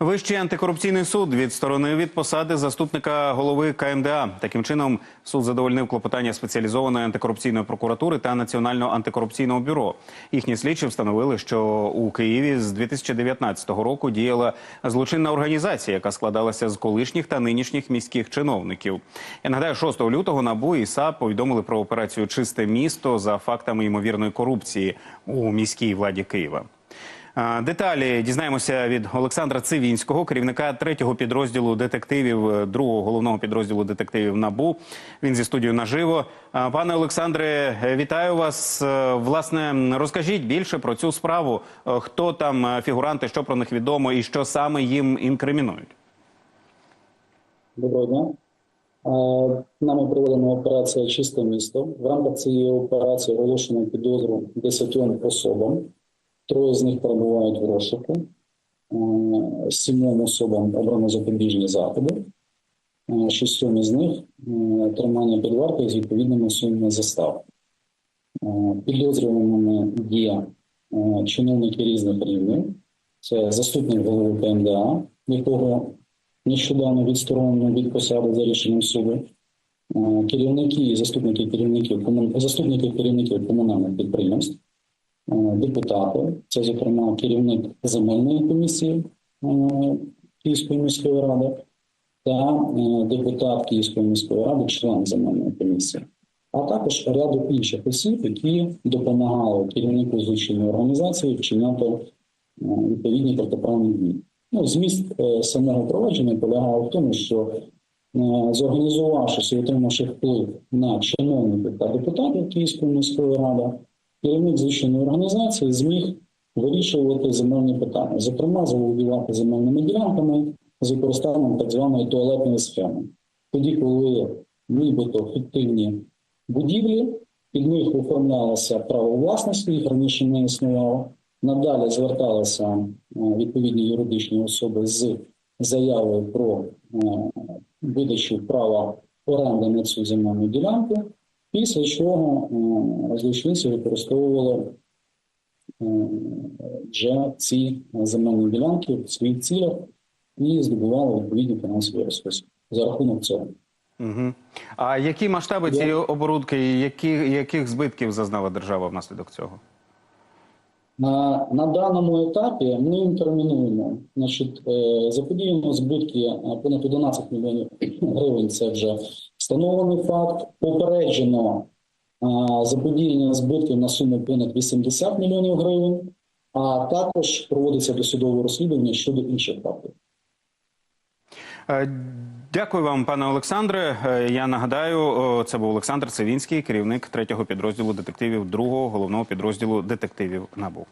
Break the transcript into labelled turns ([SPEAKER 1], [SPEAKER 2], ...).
[SPEAKER 1] Вищий антикорупційний суд відсторонив від посади заступника голови КМДА. Таким чином, суд задовольнив клопотання спеціалізованої антикорупційної прокуратури та Національного антикорупційного бюро. Їхні слідчі встановили, що у Києві з 2019 року діяла злочинна організація, яка складалася з колишніх та нинішніх міських чиновників. Я нагадаю, 6 лютого НАБУ і САП повідомили про операцію Чисте місто за фактами ймовірної корупції у міській владі Києва. Деталі дізнаємося від Олександра Цивінського, керівника третього підрозділу детективів, е, другого головного підрозділу детективів НАБУ. Він зі студією наживо. Пане Олександре, е, вітаю вас. Е, Власне, розкажіть більше про цю справу. Хто там фігуранти, що про них відомо, і що саме їм інкримінують?
[SPEAKER 2] Доброго дня. Нами проведена операція Чисте місто. В рамках цієї операції оголошено підозру 10 особам. Троє з них перебувають в розшуку. Е, Сімом особам обрано запобіжні заходи. Е, Шістьом із них е, тримання під вартою з відповідними сумами застав. Підозрюваними є чиновники різних рівнів. Це заступник голови КМДА, якого нещодавно відсторонено від посади за рішенням суду. Керівники і заступники керівників заступники керівників комунальних підприємств, депутати, це, зокрема, керівник земельної комісії е, Київської міської ради та е, депутат Київської міської ради, член земельної комісії, а також ряду інших осіб, які допомагали керівнику злочинної організації вчиняти е, відповідні протиправні дії. Ну, зміст е, самого провадження полягає в тому, що е, зорганізувавшись і отримавши вплив на чиновників та депутатів Київської міської ради, керівник злочинної організації зміг вирішувати земельні питання, зокрема, заволодівати земельними ділянками з використанням так званої туалетної схеми. Тоді, коли нібито фіктивні будівлі, під них оформлялося право власності, їх раніше не існувало. Надалі зверталися е, відповідні юридичні особи з заявою про е, видачу права оренди на цю земельну ділянку, після чого е, злочинці використовували е, вже ці земельні ділянки в своїх цілях і здобували відповідні фінансові ресурси за рахунок цього.
[SPEAKER 1] Угу. А які масштаби цієї оборудки, і які, яких збитків зазнала держава внаслідок цього?
[SPEAKER 2] На, на даному етапі ми інтермінуємо. Значить, е, заподіяно збитки понад 11 мільйонів гривень. Це вже встановлений факт. Попереджено заподіяння збитків на суму понад 80 мільйонів гривень, а також проводиться досудове розслідування щодо інших фактів.
[SPEAKER 1] Е, Дякую вам, пане Олександре. Е, Я нагадаю, це був Олександр Цивінський, керівник третього підрозділу детективів другого головного підрозділу детективів НАБУ.